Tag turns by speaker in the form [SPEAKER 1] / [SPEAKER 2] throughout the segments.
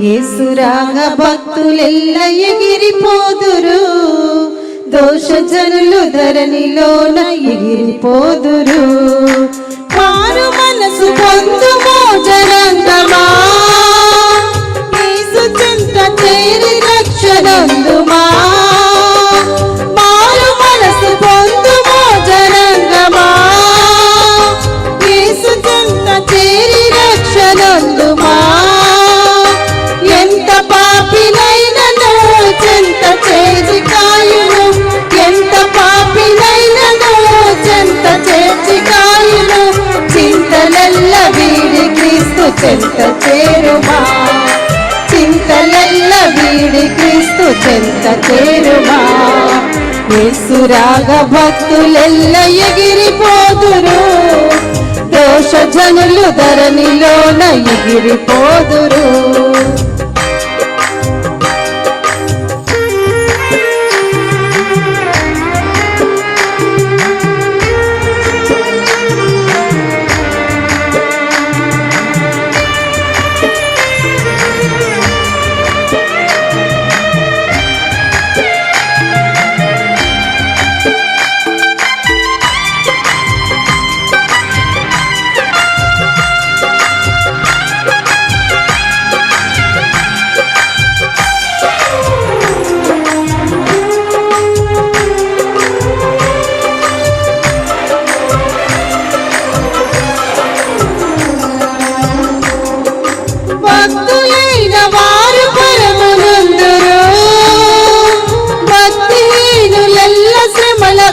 [SPEAKER 1] ఏసురాగ భక్తులెల్ల ఎగిరిపోదురు. దోష జనులు ధరణిలోన ఎగిరిపోదురు. మారు మనసు చెంత చేరుమా చింతలెల్ల వీడి క్రీస్తు చెంత చేరుమా యేసురాగ భక్తులెల్ల ఎగిరిపోదురు. దోష జనులు ధరణిలోన ఎగిరిపోదురు.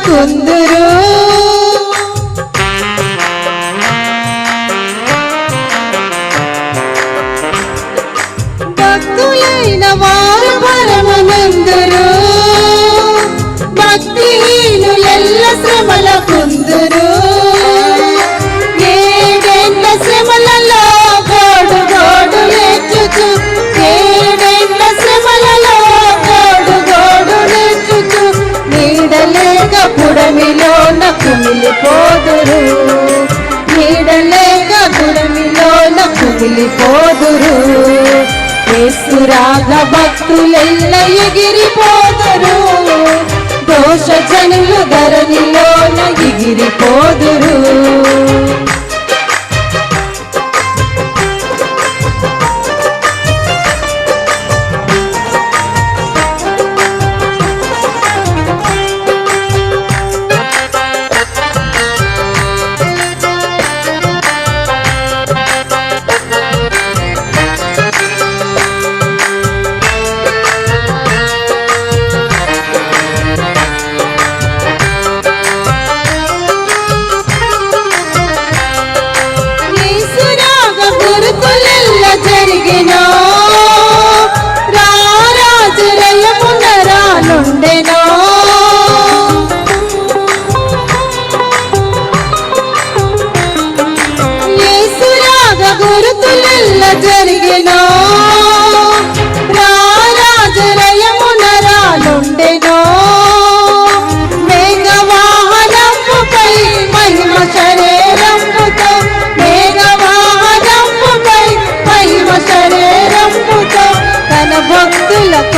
[SPEAKER 1] kundaro కుమిలిపోదురు భక్తులెల్ల ఎగిరిపోదురు. దోష జనులు ధరణిలోన ఎగిరిపోదురు.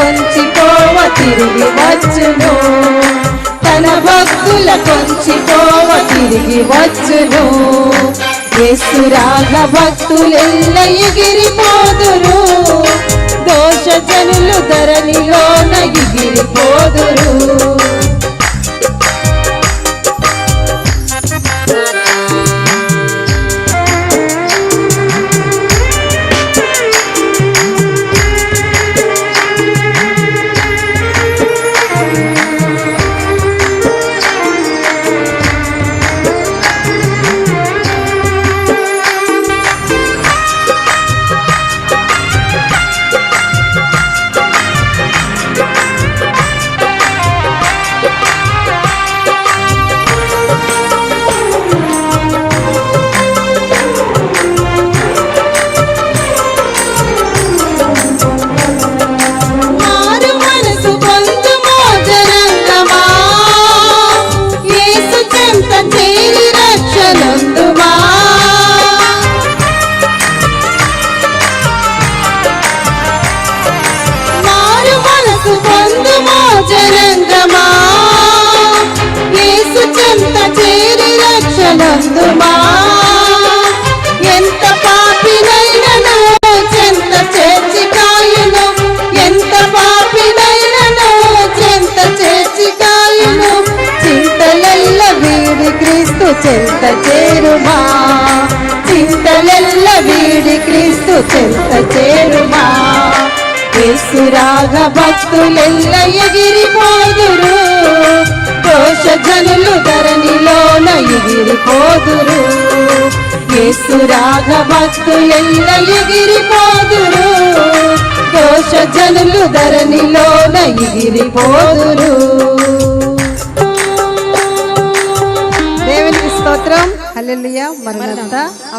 [SPEAKER 1] భక్తుల కొంచిపోవ తిరిగి వచ్చును. తన భక్తుల కొంచిపోవ తిరిగి వచ్చును. యేసురాగ భక్తులెల్ల ఎగిరిపోదురు. దోష జనులు ధరణిలోన ఎగిరిపోదురు. చెంత చేరుమా? చింతలెల్ల వీడి క్రీస్తు చెంత చేరుమా? కేసురాగ భక్తులెల్ల ఎగిరిపోదురు. కోశ జనులు ధరణిలోన ఎగిరిపోదురు. యేసురాగ భక్తులెల్ల ఎగిరిపోదురు దోష జనులు ధరణిలోన ఎగిరిపోదురు. దేవునికి స్తోత్రం. హల్లెలూయా. మరణంతా.